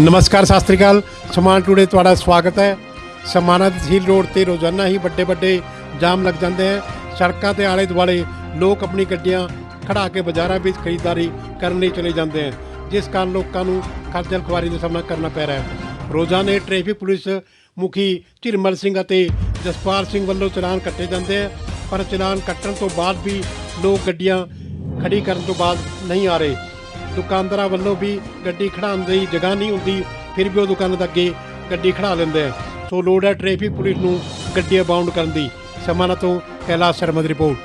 ਨਮਸਕਾਰ, ਸਤਿ ਸ੍ਰੀ ਅਕਾਲ। ਸਮਾਨ ਟੂਡੇ ਤੁਹਾਡਾ ਸਵਾਗਤ ਹੈ। ਸਮਾਨਾ ਤਹਿਸੀਲ ਰੋਡ ਤੇ ਰੋਜ਼ਾਨਾ ਹੀ ਵੱਡੇ ਵੱਡੇ ਜਾਮ ਲੱਗ ਜਾਂਦੇ ਹੈ। ਸੜਕਾਂ ਤੇ ਆਲੇ ਦੁਆਲੇ ਲੋਕ ਆਪਣੀ ਗੱਡੀਆਂ ਖੜਾ ਕੇ ਬਾਜ਼ਾਰਾਂ ਵਿੱਚ ਖਰੀਦਦਾਰੀ ਕਰਨ ਲਈ ਚਲੇ ਜਾਂਦੇ ਹੈ। ਜਿਸ ਕਾਰਨ ਲੋਕਾਂ ਨੂੰ ਖੱਜਲ ਖੁਆਰੀ ਦਾ ਸਾਹਮਣਾ ਕਰਨਾ ਪੈ ਰਿਹਾ ਹੈ। ਰੋਜ਼ਾਨੇ ਟ੍ਰੈਫਿਕ ਪੁਲਿਸ ਮੁਖੀ ਝਿਰਮਲ ਸਿੰਘ ਅਤੇ ਜਸਪਾਲ ਸਿੰਘ ਵੱਲੋਂ ਚਲਾਨ ਕੱਟੇ ਜਾਂਦੇ ਹੈ। ਪਰ ਚਲਾਨ ਕੱਟਣ ਤੋਂ ਬਾਅਦ ਵੀ ਲੋਕ ਗੱਡੀਆਂ ਖੜੀ ਕਰਨ ਤੋਂ ਬਾਅਦ ਨਹੀਂ ਆ ਰਹੇ। ਦੁਕਾਨਦਾਰਾਂ ਵੱਲੋਂ ਵੀ ਗੱਡੀ ਖੜਾਉਣ ਦੀ ਜਗ੍ਹਾ ਨਹੀਂ ਹੁੰਦੀ, ਫਿਰ ਵੀ ਉਹ ਦੁਕਾਨ ਦੇ ਅੱਗੇ ਗੱਡੀ ਖੜਾ ਲੈਂਦੇ ਆ। ਸੋ ਲੋੜ ਹੈ ਟ੍ਰੈਫਿਕ ਪੁਲਿਸ ਨੂੰ ਗੱਡੀਆਂ ਬਾਉਂਡ ਕਰਨ ਦੀ। ਸਮਾਨਾ ਤੋਂ ਕੈਲਾਸ਼ ਸ਼ਰਮਾ ਦੀ ਰਿਪੋਰਟ।